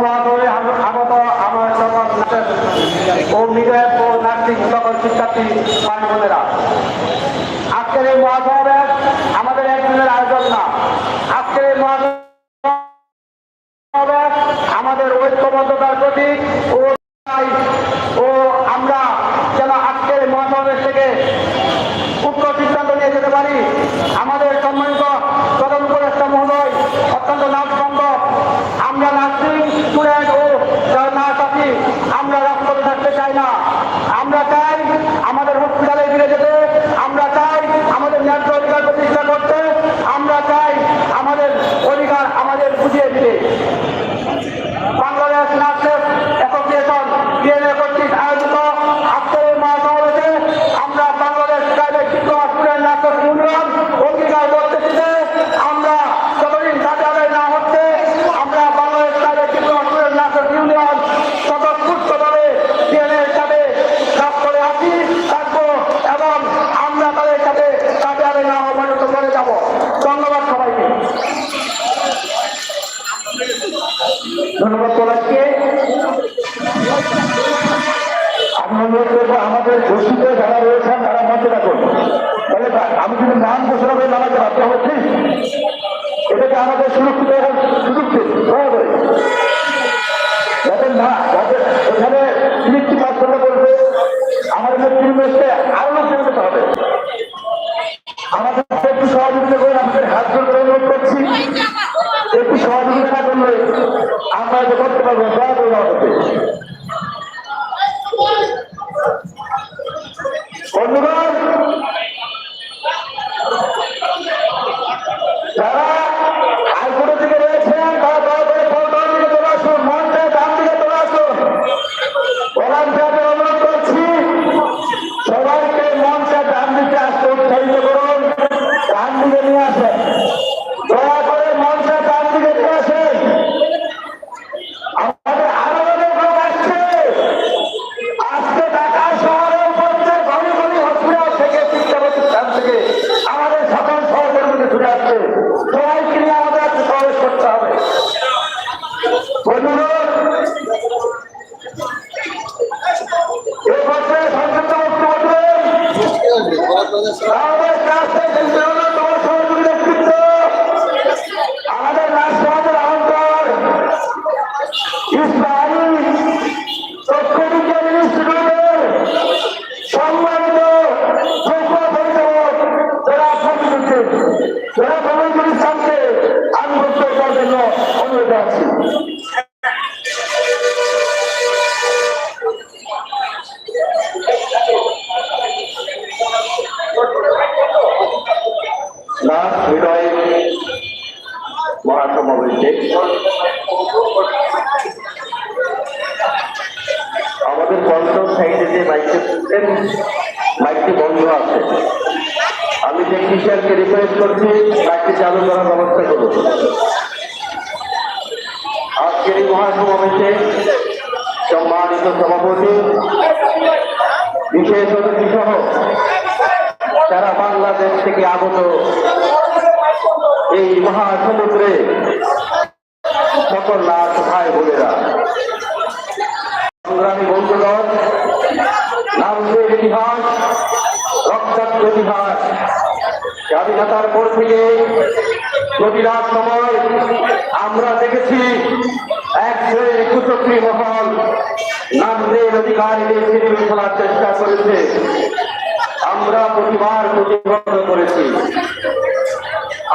আমার সকল সকল শিক্ষার্থী পানি বোনেরা আজকের এই মহাসমাবেশ আমাদের একদিনের আয়োজন না আজকের এই মহাসমাবেশ আমাদের ঐক্যবদ্ধতার প্রতীক ও ও আমরা যেন আজকের এই মহাসমাবেশ থেকে উক্ত সিদ্ধান্ত নিয়ে যেতে পারি আমাদের সম্মানিত প্রধান উপদেষ্টা মহোদয় অত্যন্ত নাচবন্ধ আমরা নার্সিং স্টুডেন্ট ও যারা নার্স আছি আমরা রাজপথে থাকতে চাই না আমরা চাই আমাদের হসপিটালে ফিরে যেতে আমরা চাই আমাদের ন্যায্য অধিকার প্রতিষ্ঠা করতে আমরা চাই আমাদের অধিকার আমাদের বুঝিয়ে দিতে বাংলাদেশ নার্সেস অ্যাসোসিয়েশন বিএনএ কর্তৃক আয়োজিত আজকের এই মহাসমাবেশে আমরা Bangladesh private diploma student nurses union অঙ্গীকার করতেছি যে আমরা যতদিন কাজে আদায় না হচ্ছে আমরা Bangladesh private diploma student nurses union স্বতঃস্ফূর্তভাবে বিএনএর সাথে কাজ করে আছি থাকব এবং আমরা তাদের সাথে কাজে আদায় না হওয়া পর্যন্ত করে যাব ধন্যবাদ সবাইকে ধন্যবাদ পলাশকে আমি অনুরোধ করব আমাদের ঘোষিত যারা রয়েছেন, তারা মঞ্চে রাখুন তাহলে আমি যদি নাম ঘোষণা করে নামাতে বাধ্য হচ্ছি। এটাকে আমাদের সুরক্ষিত দয়া করে যাতে না যাতে এখানে বলবে, আমাদের পরিবেশকে আরও লোক যেতে হবে। আমাদের একটু সহযোগিতা করে আমাদের হাত জোর অনুরোধ করছি। একটু সহযোগিতা না করলে আমরা এটা করতে পারব মহাসমাবেশে আমাদের পঞ্চম সাইডে যে মাইকটি মাইকটি বন্ধ আছে। আমি টেকনিশিয়ানকে রিকোয়েস্ট করছি মাইকটি চালু করার ব্যবস্থা করুন। আজকের এই মহাসমাবেশে সম্মানিত সভাপতি, বিশেষ অতিথি সহ সারা বাংলাদেশ থেকে আগত এই মহাসমুদ্রে সকল নাথ ভাই বোনেরা। সংগ্রামী বন্ধুগণ নামদের ইতিহাস, রক্তাক্ত ইতিহাস স্বাধীনতার পর থেকে প্রতিটা সময় আমরা দেখেছি এক শ্রেণির কুচক্রী মহল নামদের অধিকারীদের সিনেমে ফেলার চেষ্টা করেছে। আমরা প্রতিবার প্রতিবন্ধ করেছি।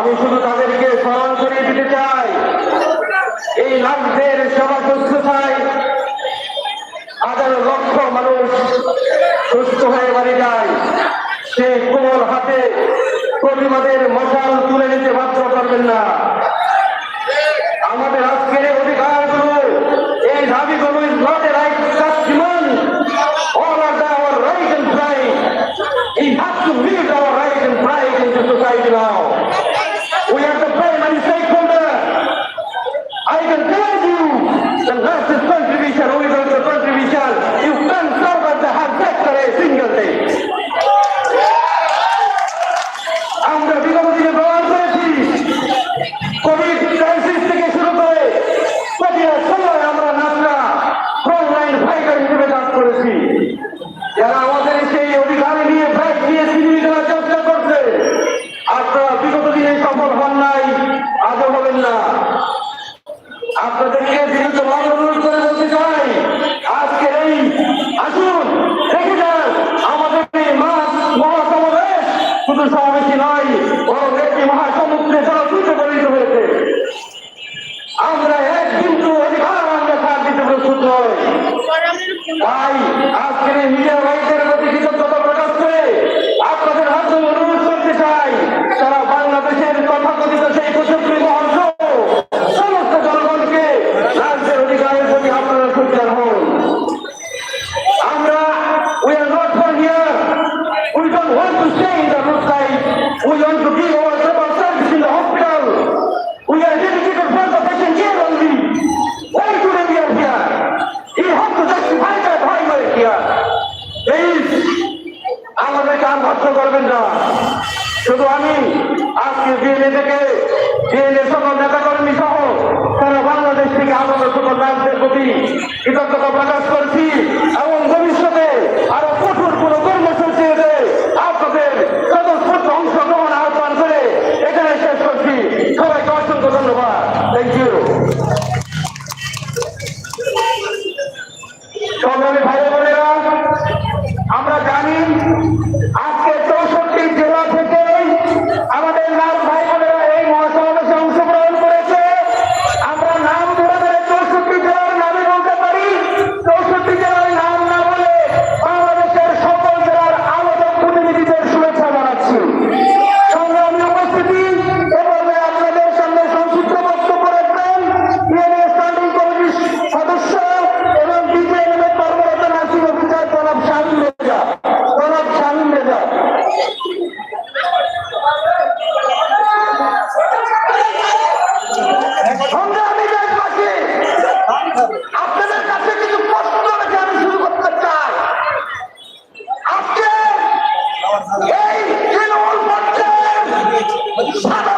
আমি শুধু তাদেরকে স্মরণ করিয়ে দিতে চাই। এই লাভদের সভা সুস্থতায় হাজার লক্ষ মানুষ সুস্থ হয়ে বাড়ি যায়। সে কোমল হাতে প্রতিবাদের মশাল তুলে নিতে বাধ্য করবেন না। আমাদের আজকের এই অধিকারগুলো, এই all of them our right and pride we have to live sim আর ভস্য করবেন না। শুধু আমি আজকে বিএনএ থেকে, বিএনএ সকল নেতাকর্মী সহ সারা বাংলাদেশ থেকে আগত সকল রাজ্যের প্রতি কৃতজ্ঞতা প্রকাশ করছি। Hey, you know what?